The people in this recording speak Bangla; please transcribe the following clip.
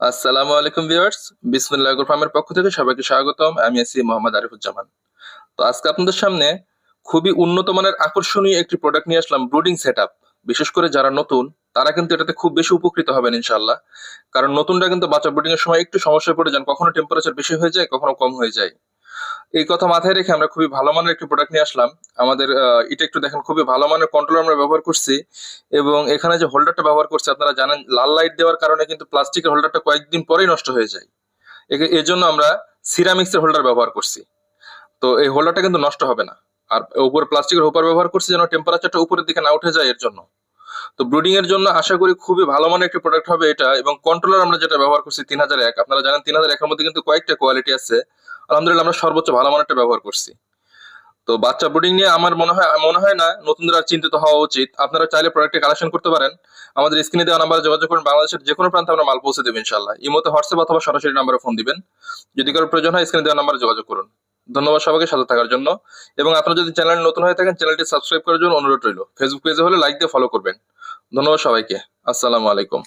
আসসালামু আলাইকুম ভিউয়ার্স বিসমিল্লাহ ফার্মের পক্ষ থেকে সবাইকে স্বাগতম। আমি আছি মোহাম্মদ আরিফুজ্জামান। তো আজকে আপনাদের সামনে খুবই উন্নত মানের আকর্ষণীয় একটি প্রোডাক্ট নিয়ে আসলাম ব্রুডিং সেটআপ বিশেষ করে যারা নতুন, তারা কিন্তু এটাতে খুব বেশি উপকৃত হবেন ইনশাল্লাহ কারণ নতুনরা কিন্তু বাচ্চা ব্রুডিং এর সময় একটু সমস্যায় পড়ে যান, কখনো টেম্পারেচার বেশি হয়ে যায়, কখনো কম হয়ে যায়। এই কথা মাথায় রেখে আমরা খুবই ভালো মানের একটি প্রোডাক্ট নিয়ে আসলাম। আমাদের এটা একটু দেখেন, খুবই ভালো মানের কন্ট্রোলার আমরা ব্যবহার করছি এবং এখানে যে হোল্ডারটা ব্যবহার করছি, আপনারা জানেন, লাল লাইট দেওয়ার কারণে কিন্তু প্লাস্টিকের হোল্ডারটা কয়েকদিন পরেই নষ্ট হয়ে যায়। এর জন্য আমরা সিরামিক্সের হোল্ডার ব্যবহার করছি। তো এই হোল্ডারটা কিন্তু নষ্ট হবে না। আর উপরে প্লাস্টিকের হোপার ব্যবহার করছি যেন টেম্পারেচারটা উপরের দিকে না উঠে যায় এর জন্য। তো ব্রুডিং এর জন্য আশা করি খুবই ভালো মানের একটি প্রোডাক্ট হবে এটা এবং কন্ট্রোলার আমরা যেটা ব্যবহার করছি তিন হাজার এক। আপনারা জানেন, তিন হাজার একের মধ্যে কিন্তু কয়েকটা কোয়ালিটি আছে। আলহামদুলিল্লাহ আমরা সর্বোচ্চ ভালো মানেরটা ব্যবহার করছি। তো বাচ্চা ব্রুডিং নিয়ে আমার মনে হয় মনে হয় না নতুনদের আর চিন্তিত হওয়া উচিত। আপনারা চাইলে প্রোডাক্টে কালেকশন করতে পারেন। আমাদের স্ক্রিনে দেওয়া নাম্বারে যোগাযোগ করুন। বাংলাদেশের যে কোনো প্রান্তে আমরা মাল পৌঁছে দেবো ইনশাল্লাহ ইমোতে হোয়াটসঅ্যাপ অথবা সরাসরি নাম্বারে ফোন দিবেন। যদি কারও প্রয়োজন হয় স্ক্রিনে দেওয়া নাম্বারে যোগাযোগ করুন। ধন্যবাদ সবাইকে সাথে থাকার জন্য। এবং আপনারা যদি চ্যানেল নতুন হয়ে থাকেন চ্যানেলটি সাবস্ক্রাইব করার জন্য অনুরোধ রইল। ফেসবুক পেজে হলে লাইক দিয়ে ফলো করবেন। ধন্যবাদ সবাইকে। আসসালামু আলাইকুম।